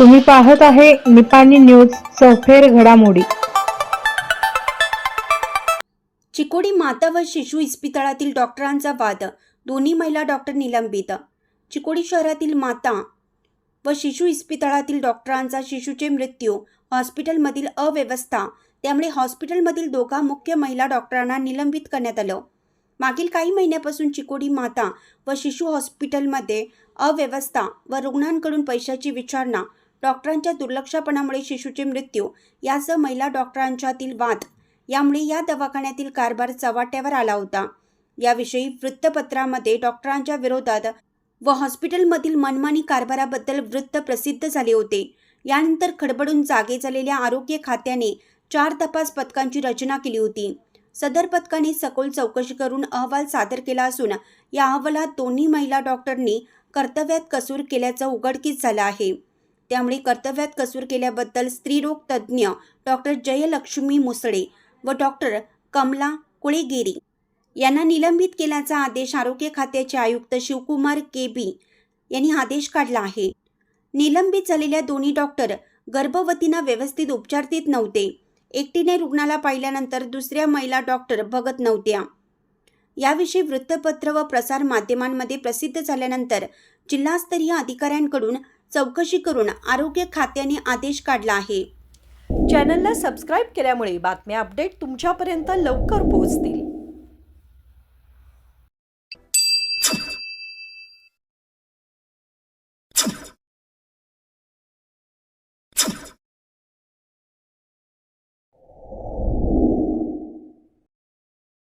तुम्ही पाहत आहे निपाणी न्यूज सफेर घडामोडी. चिकोडी माता व शिशु इस्पितळातील डॉक्टरांचा वाद दोन्ही महिला डॉक्टर निलंबित. चिकोडी शहरातील माता व शिशु इस्पितळातील डॉक्टरांचा शिशूचे मृत्यू हॉस्पिटलमधील अव्यवस्था त्यामुळे हॉस्पिटलमधील दोघा मुख्य महिला डॉक्टरांना निलंबित करण्यात आलं. मागील काही महिन्यापासून चिकोडी माता व शिशु हॉस्पिटलमध्ये अव्यवस्था व रुग्णांकडून पैशाची विचारणा डॉक्टरांच्या दुर्लक्षपणामुळे शिशूचे मृत्यू यासह महिला डॉक्टरांच्यातील वाद यामुळे या दवाखान्यातील कारभार चव्हाट्यावर आला होता. याविषयी वृत्तपत्रामध्ये डॉक्टरांच्या विरोधात व हॉस्पिटलमधील मनमानी कारभाराबद्दल वृत्त प्रसिद्ध झाले होते. यानंतर खडबडून जागे झालेल्या आरोग्य खात्याने चार तपास पथकांची रचना केली होती. सदर पथकाने सखोल चौकशी करून अहवाल सादर केला असून या अहवालात दोन्ही महिला डॉक्टरनी कर्तव्यात कसूर केल्याचं उघडकीस झालं आहे. त्यामुळे कर्तव्यात कसूर केल्याबद्दल स्त्रीरोग तज्ज्ञ डॉक्टर जयलक्ष्मी मुसळे व डॉक्टर कमला कुळेगेरी यांना निलंबित केल्याचा आदेश आरोग्य खात्याचे आयुक्त शिवकुमार के बी यांनी आदेश काढला आहे. निलंबित झालेल्या दोन्ही डॉक्टर गर्भवतींना व्यवस्थित उपचार देत नव्हते. एकटीने रुग्णाला पाहिल्यानंतर दुसऱ्या महिला डॉक्टर बघत नव्हत्या. याविषयी वृत्तपत्र व प्रसार माध्यमांमध्ये प्रसिद्ध झाल्यानंतर जिल्हास्तरीय अधिकाऱ्यांकडून चौकशी करून आरोग्य खात्याने आदेश काढला आहे. चॅनलला सबस्क्राईब केल्यामुळे बातम्या अपडेट तुमच्यापर्यंत लवकर पोहोचतील.